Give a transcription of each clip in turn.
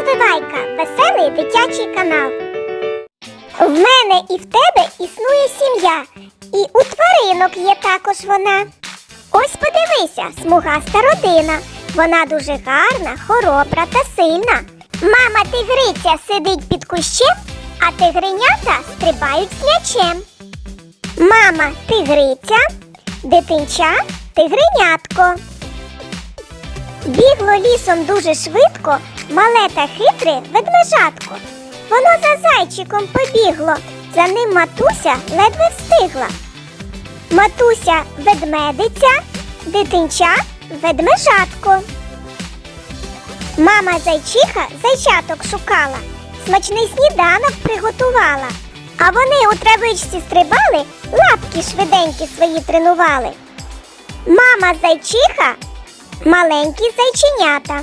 Розвивайка, веселий дитячий канал. В мене і в тебе існує сім'я, і у тваринок є також вона. Ось подивися, смугаста родина. Вона дуже гарна, хоробра та сильна. Мама тигриця сидить під кущем, а тигренята стрибають з м'ячем. Мама тигриця, дитинча тигренятко. Бігло лісом дуже швидко, мале та хитре ведмежатко. Воно за зайчиком побігло, за ним матуся ледве встигла. Матуся ведмедиця, дитинча ведмежатко. Мама зайчиха зайчаток шукала, смачний сніданок приготувала. А вони у травичці стрибали, лапки швиденькі свої тренували. Мама зайчиха маленькі зайченята.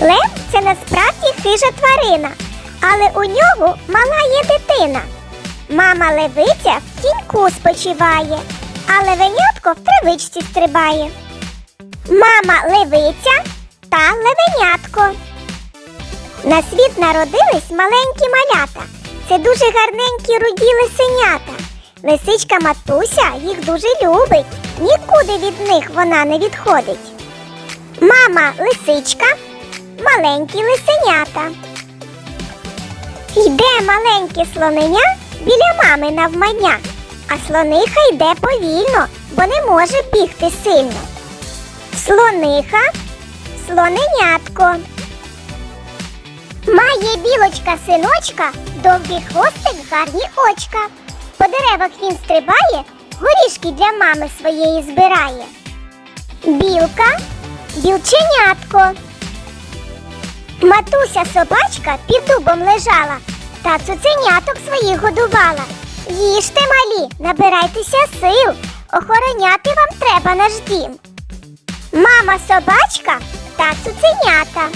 Лев це насправді хижа тварина, але у нього мала є дитина. Мама левиця в тіньку спочиває, а левенятко в травичці стрибає. Мама левиця та левенятко. На світ народились маленькі малята. Це дуже гарненькі руді лисенята. Лисичка матуся їх дуже любить, нікуди від них вона не відходить. Мама лисичка, маленькі лисенята. Йде маленьке слоненя біля мами навмання, а слониха йде повільно, бо не може бігти сильно. Слониха, слоненятко. Має білочка синочка, довгий хвостик, гарні очка. По деревах він стрибає, горішки для мами своєї збирає. Білка, білченятко. Матуся собачка під дубом лежала та цуценяток своїх годувала. Їжте малі, набирайтеся сил, охороняти вам треба наш дім. Мама собачка та цуценята.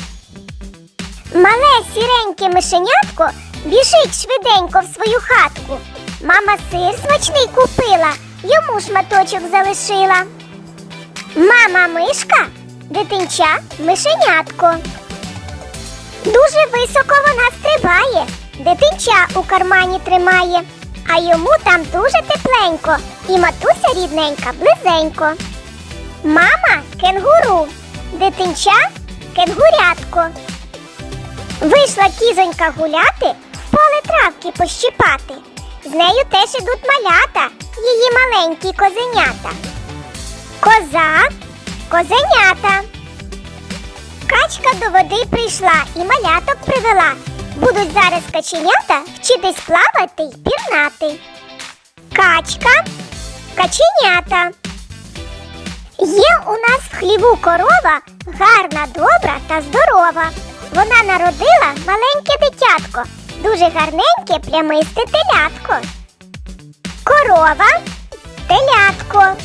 Мале сіреньке мишенятко біжить швиденько в свою хатку. Мама сир смачний купила, йому шматочок залишила. Мама мишка, дитинча мишенятко. Дуже високо вона стрибає, дитинча у кармані тримає, а йому там дуже тепленько, і матуся рідненька близенько. Мама кенгуру, дитинча кенгурятко. Вийшла кізонька гуляти, в поле травки пощипати. З нею теж ідуть малята, її маленькі козенята. Коза, козенята. Качка до води прийшла і маляток привела. Будуть зараз каченята вчитись плавати й пірнати. Качка, каченята. Є у нас в хліву корова гарна, добра та здорова. Вона народила маленьке дитятко, дуже гарненьке плямисте телятко. Корова, телятко.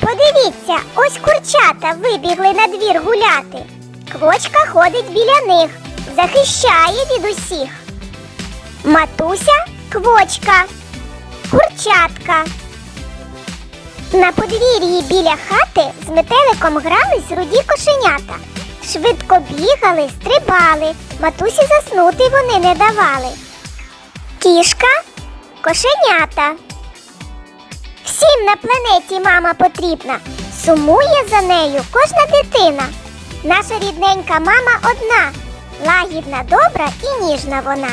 Подивіться, ось курчата вибігли на двір гуляти. Квочка ходить біля них, захищає від усіх. Матуся квочка, курчатка. На подвір'ї біля хати з метеликом грались руді кошенята. Швидко бігали, стрибали, матусі заснути вони не давали. Кішка, кошенята. Всім на планеті мама потрібна, сумує за нею кожна дитина. Наша рідненька мама одна, лагідна, добра і ніжна вона.